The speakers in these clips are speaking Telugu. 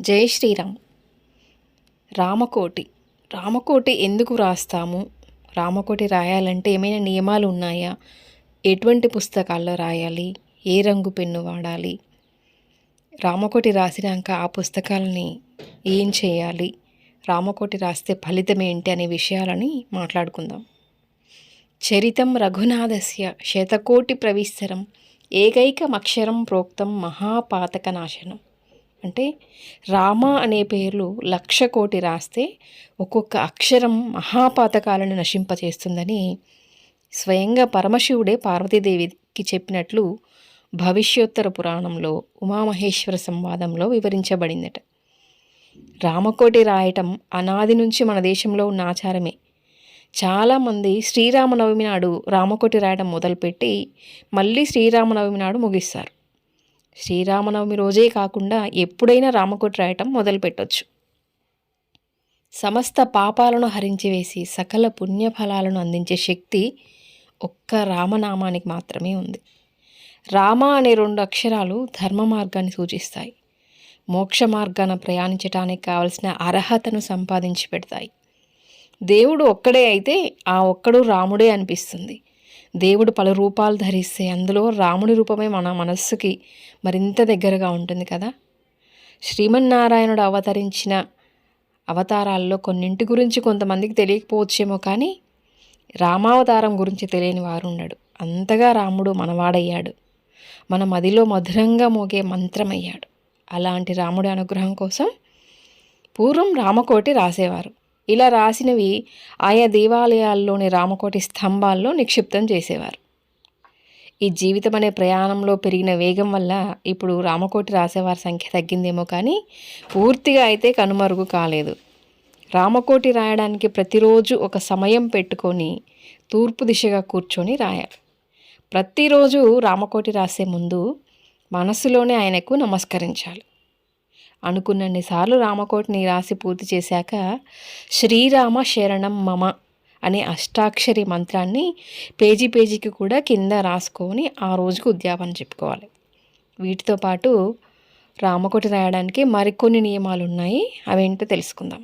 జై శ్రీరామ్. రామకోటి. రామకోటి ఎందుకు రాస్తాము? రామకోటి రాయాలంటే ఏమైనా నియమాలు ఉన్నాయా? ఎటువంటి పుస్తకాల్లో రాయాలి? ఏ రంగు పెన్ను వాడాలి? రామకోటి రాసినాక ఆ పుస్తకాలని ఏం చేయాలి? రామకోటి రాస్తే ఫలితం ఏంటి అనే విషయాలని మాట్లాడుకుందాం. చరితం రఘునాథస్య శతకోటి ప్రవిస్తరం ఏకైకమక్షరం ప్రోక్తం మహాపాతక నాశనం అంటే రామ అనే పేర్లు లక్ష కోటి రాస్తే ఒక్కొక్క అక్షరం మహాపాతకాలను నశింపచేస్తుందని స్వయంగా పరమశివుడే పార్వతీదేవికి చెప్పినట్లు భవిష్యోత్తర పురాణంలో ఉమామహేశ్వర సంవాదంలో వివరించబడిందట. రామకోటి రాయటం అనాది నుంచి మన దేశంలో ఉన్న ఆచారమే. చాలామంది శ్రీరామనవమి నాడు రామకోటి రాయడం మొదలుపెట్టి మళ్ళీ శ్రీరామనవమి నాడు ముగిస్తారు. శ్రీరామనవమి రోజే కాకుండా ఎప్పుడైనా రామకోటి రాయటం మొదలుపెట్టొచ్చు. సమస్త పాపాలను హరించివేసి సకల పుణ్యఫలాలను అందించే శక్తి ఒక్క రామనామానికి మాత్రమే ఉంది. రామ అనే రెండు అక్షరాలు ధర్మ మార్గాన్ని సూచిస్తాయి. మోక్ష మార్గాన ప్రయాణించడానికి కావలసిన అర్హతను సంపాదించి పెడతాయి. దేవుడు ఒక్కడే అయితే ఆ ఒక్కడు రాముడే అనిపిస్తుంది. దేవుడు పలు రూపాలు ధరిస్తే అందులో రాముడి రూపమే మన మనస్సుకి మరింత దగ్గరగా ఉంటుంది కదా? శ్రీమన్నారాయణుడు అవతరించిన అవతారాల్లో కొన్నింటి గురించి కొంతమందికి తెలియకపోవచ్చేమో కానీ రామావతారం గురించి తెలియని వారు ఉన్నాడు. అంతగా రాముడు మనవాడయ్యాడు. మన మదిలో మధురంగా మోగే మంత్రమయ్యాడు. అలాంటి రాముడి అనుగ్రహం కోసం పూర్వం రామకోటి రాసేవారు. ఇలా రాసినవి ఆయా దేవాలయాల్లోని రామకోటి స్తంభాల్లో నిక్షిప్తం చేసేవారు. ఈ జీవితం అనే ప్రయాణంలో పెరిగిన వేగం వల్ల ఇప్పుడు రామకోటి రాసేవారి సంఖ్య తగ్గిందేమో కానీ పూర్తిగా అయితే కనుమరుగు కాలేదు. రామకోటి రాయడానికి ప్రతిరోజు ఒక సమయం పెట్టుకొని తూర్పు దిశగా కూర్చొని రాయాలి. ప్రతిరోజు రామకోటి రాసే ముందు మనసులోనే ఆయనకు నమస్కరించాలి. అనుకున్నన్నిసార్లు రామకోటిని రాసి పూర్తి చేశాక శ్రీరామ శరణం మమ అనే అష్టాక్షరి మంత్రాన్ని పేజీ పేజీకి కూడా కింద రాసుకొని ఆ రోజుకు ఉద్యాపన చెప్పుకోవాలి. వీటితో పాటు రామకోటి రాయడానికి మరికొన్ని నియమాలు ఉన్నాయి అవేంటో తెలుసుకుందాం.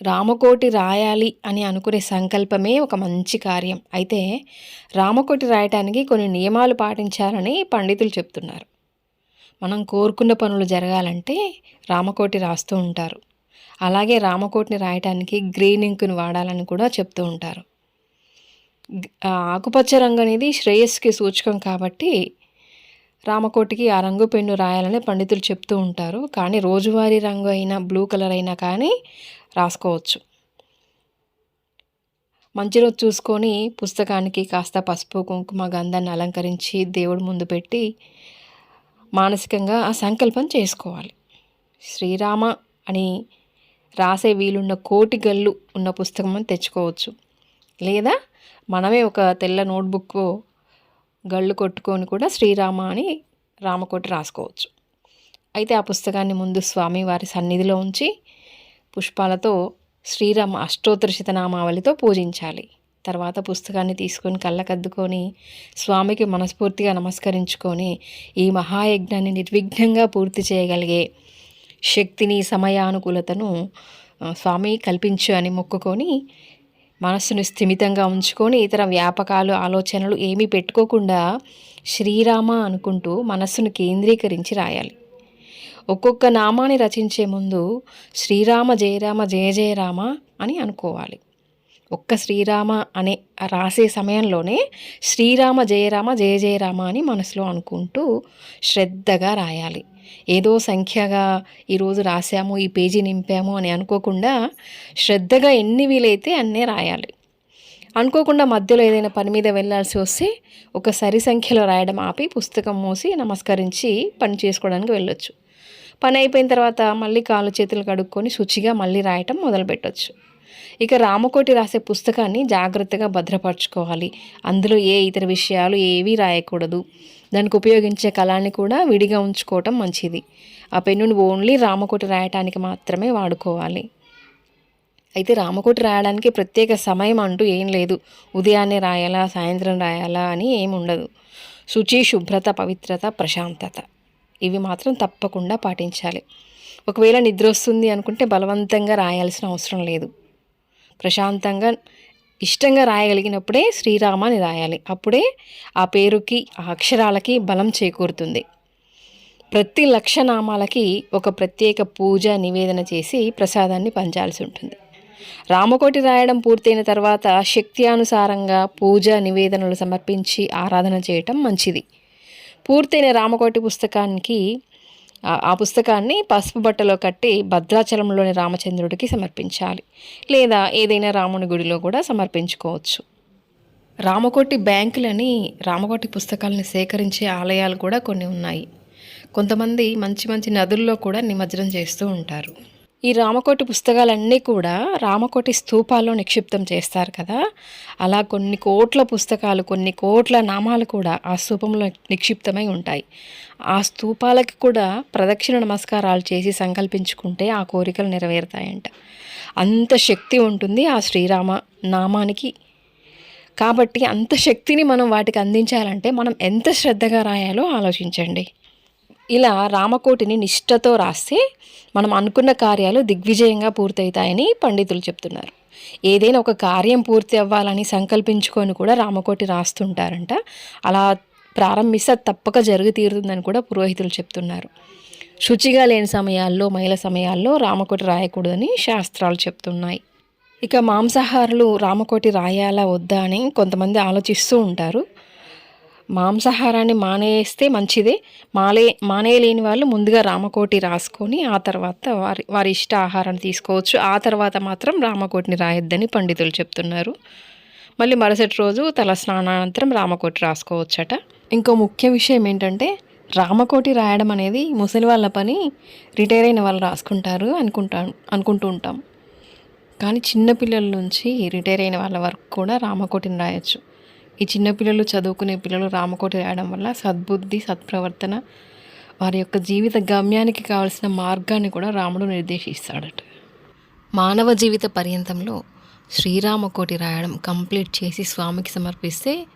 రామకోటి రాయాలి అని అనుకునే సంకల్పమే ఒక మంచి కార్యం. అయితే రామకోటి రాయటానికి కొన్ని నియమాలు పాటించాలని పండితులు చెప్తున్నారు. మనం కోరుకున్న పనులు జరగాలంటే రామకోటి రాస్తూ ఉంటారు. అలాగే రామకోటిని రాయటానికి గ్రీన్ ఇంకుని వాడాలని కూడా చెప్తూ ఉంటారు. ఆకుపచ్చ రంగు అనేది శ్రేయస్కి సూచకం కాబట్టి రామకోటికి ఆ రంగు పెన్ను రాయాలని పండితులు చెప్తూ ఉంటారు. కానీ రోజువారీ రంగు అయినా బ్లూ కలర్ అయినా కానీ రాసుకోవచ్చు. మంచి రోజు చూసుకొని పుస్తకానికి కాస్త పసుపు కుంకుమ గంధాన్ని అలంకరించి దేవుడి ముందు పెట్టి మానసికంగా ఆ సంకల్పం చేసుకోవాలి. శ్రీరామ అని రాసే వీలున్న కోటి గల్లు ఉన్న పుస్తకం అని తెచ్చుకోవచ్చు. లేదా మనమే ఒక తెల్ల నోట్బుక్ గళ్ళు కొట్టుకొని కూడా శ్రీరామ అని రామకోటి రాసుకోవచ్చు. అయితే ఆ పుస్తకాన్ని ముందు స్వామి వారి సన్నిధిలో ఉంచి పుష్పాలతో శ్రీరామ అష్టోత్తర శతనామావళితో పూజించాలి. తర్వాత పుస్తకాన్ని తీసుకొని కళ్ళకద్దుకొని స్వామికి మనస్ఫూర్తిగా నమస్కరించుకొని ఈ మహాయజ్ఞాన్ని నిర్విఘ్నంగా పూర్తి చేయగలిగే శక్తిని సమయానుకూలతను స్వామి కల్పించు అని మొక్కుకొని మనస్సును స్థిమితంగా ఉంచుకొని ఇతర వ్యాపకాలు ఆలోచనలు ఏమీ పెట్టుకోకుండా శ్రీరామ అనుకుంటూ మనస్సును కేంద్రీకరించి రాయాలి. ఒక్కొక్క నామాన్ని రచించే ముందు శ్రీరామ జయరామ జయ జయరామ అని అనుకోవాలి. ఒక్క శ్రీరామ అనే రాసే సమయంలోనే శ్రీరామ జయరామ జయ జయరామ అని మనసులో అనుకుంటూ శ్రద్ధగా రాయాలి. ఏదో సంఖ్యగా ఈరోజు రాసాము ఈ పేజీ నింపాము అని అనుకోకుండా శ్రద్ధగా ఎన్ని వీలైతే అన్నీ రాయాలి. అనుకోకుండా మధ్యలో ఏదైనా పని మీద వెళ్ళాల్సి వస్తే ఒక సరి సంఖ్యలో రాయడం ఆపి పుస్తకం మూసి నమస్కరించి పని చేసుకోవడానికి వెళ్ళొచ్చు. పని అయిపోయిన తర్వాత మళ్ళీ కాళ్ళు చేతులు కడుక్కొని శుచిగా మళ్ళీ రాయటం మొదలుపెట్టవచ్చు ఇక రామకోటి రాసే పుస్తకాన్ని జాగ్రత్తగా భద్రపరచుకోవాలి. అందులో ఏ ఇతర విషయాలు ఏవీ రాయకూడదు. దానికి ఉపయోగించే కళాన్ని కూడా విడిగా ఉంచుకోవటం మంచిది. ఆ పెన్నుని ఓన్లీ రామకోటి రాయటానికి మాత్రమే వాడుకోవాలి. అయితే రామకోటి రాయడానికి ప్రత్యేక సమయం అంటూ ఏం లేదు. ఉదయాన్నే రాయాలా సాయంత్రం రాయాలా అని ఏమి ఉండదు. శుచి శుభ్రత పవిత్రత ప్రశాంతత. ఇవి మాత్రం తప్పకుండా పాటించాలి. ఒకవేళ నిద్ర వస్తుంది అనుకుంటే బలవంతంగా రాయాల్సిన అవసరం లేదు. ప్రశాంతంగా ఇష్టంగా రాయగలిగినప్పుడే శ్రీరామ అని రాయాలి. అప్పుడే ఆ పేరుకి ఆ అక్షరాలకి బలం చేకూరుతుంది. ప్రతి లక్షనామాలకి ఒక ప్రత్యేక పూజ నివేదన చేసి ప్రసాదాన్ని పంచాల్సి ఉంటుంది. రామకోటి రాయడం పూర్తయిన తర్వాత శక్తి అనుసారంగా పూజ నివేదనలు సమర్పించి ఆరాధన చేయటం మంచిది. పూర్తయిన రామకోటి పుస్తకానికి ఆ- పుస్తకాన్ని పసుపు బట్టలో కట్టి భద్రాచలంలోని రామచంద్రుడికి సమర్పించాలి. లేదా ఏదైనా రాముని గుడిలో కూడా సమర్పించుకోవచ్చు. రామకోటి బ్యాంకులని రామకోటి పుస్తకాలను సేకరించే ఆలయాలు కూడా కొన్ని ఉన్నాయి. కొంతమంది మంచి మంచి నదుల్లో కూడా నిమజ్జనం చేస్తూ ఉంటారు. ఈ రామకోటి పుస్తకాలన్నీ కూడా రామకోటి స్థూపాల్లో నిక్షిప్తం చేస్తారు కదా. అలా కొన్ని కోట్ల పుస్తకాలు కొన్ని కోట్ల నామాలు కూడా ఆ స్థూపంలో నిక్షిప్తమై ఉంటాయి. ఆ స్థూపాలకి కూడా ప్రదక్షిణ నమస్కారాలు చేసి సంకల్పించుకుంటే ఆ కోరికలు నెరవేరుతాయంట. అంత శక్తి ఉంటుంది ఆ శ్రీరామ నామానికి. కాబట్టి అంత శక్తిని మనం వాటికి అందించాలంటే మనం ఎంత శ్రద్ధగా రాయాలో ఆలోచించండి. ఇలా రామకోటిని నిష్ఠతో రాస్తే మనం అనుకున్న కార్యాలు దిగ్విజయంగా పూర్తవుతాయని పండితులు చెప్తున్నారు. ఏదైనా ఒక కార్యం పూర్తి అవ్వాలని సంకల్పించుకొని కూడా రామకోటి రాస్తుంటారంట. అలా ప్రారంభిస్తే తప్పక జరిగి తీరుతుందని కూడా పురోహితులు చెప్తున్నారు. శుచిగా లేని సమయాల్లో మహిళ సమయాల్లో రామకోటి రాయకూడదని శాస్త్రాలు చెప్తున్నాయి. ఇక మాంసాహారులు రామకోటి రాయాలా వద్దా అని కొంతమంది ఆలోచిస్తూ ఉంటారు. మాంసాహారాన్ని మానేస్తే మంచిదే. మాలే మానేయలేని వాళ్ళు ముందుగా రామకోటి రాసుకొని ఆ తర్వాత వారి వారి ఇష్ట ఆహారాన్ని తీసుకోవచ్చు. ఆ తర్వాత మాత్రం రామకోటిని రాయొద్దని పండితులు చెప్తున్నారు. మళ్ళీ మరుసటి రోజు తల స్నానానంతరం రామకోటి రాసుకోవచ్చట. ఇంకో ముఖ్య విషయం ఏంటంటే రామకోటి రాయడం అనేది ముసలి వాళ్ళ పని రిటైర్ అయిన వాళ్ళు రాసుకుంటారు అనుకుంటా అనుకుంటూ ఉంటాం. కానీ చిన్నపిల్లల నుంచి రిటైర్ అయిన వాళ్ళ వరకు కూడా రామకోటిని రాయొచ్చు. ఈ చిన్నపిల్లలు చదువుకునే పిల్లలు రామకోటి రాయడం వల్ల సద్బుద్ధి సత్ప్రవర్తన వారి యొక్క జీవిత గమ్యానికి కావలసిన మార్గాన్ని కూడా రాముడు నిర్దేశిస్తాడట. మానవ జీవిత పర్యంతంలో శ్రీరామకోటి రాయడం కంప్లీట్ చేసి స్వామికి సమర్పిస్తే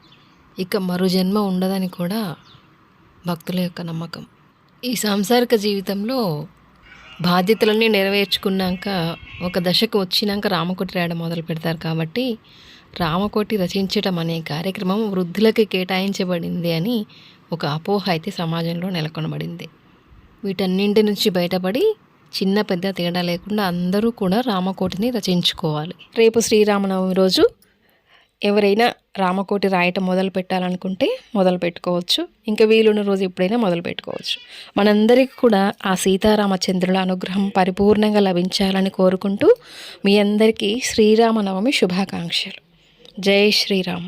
ఇక మరో జన్మ ఉండదని కూడా భక్తుల యొక్క నమ్మకం. ఈ సాంసారిక జీవితంలో బాధ్యతలన్నీ నెరవేర్చుకున్నాక ఒక దశకు వచ్చినాక రామకోటి రాయడం మొదలు పెడతారు కాబట్టి రామకోటి రచించటం అనే కార్యక్రమం వృద్ధులకి కేటాయించబడింది అని ఒక అపోహ అయితే సమాజంలో నెలకొనబడింది. వీటన్నింటి నుంచి బయటపడి చిన్న పెద్ద తేడా లేకుండా అందరూ కూడా రామకోటిని రచించుకోవాలి. రేపు శ్రీరామనవమి రోజు ఎవరైనా రామకోటి రాయటం మొదలు పెట్టాలనుకుంటే మొదలు పెట్టుకోవచ్చు. ఇంకా వీలున్న రోజు ఎప్పుడైనా మొదలు పెట్టుకోవచ్చు. మనందరికీ కూడా ఆ సీతారామచంద్రుల అనుగ్రహం పరిపూర్ణంగా లభించాలని కోరుకుంటూ మీ అందరికీ శ్రీరామనవమి శుభాకాంక్షలు. జై శ్రీరామ్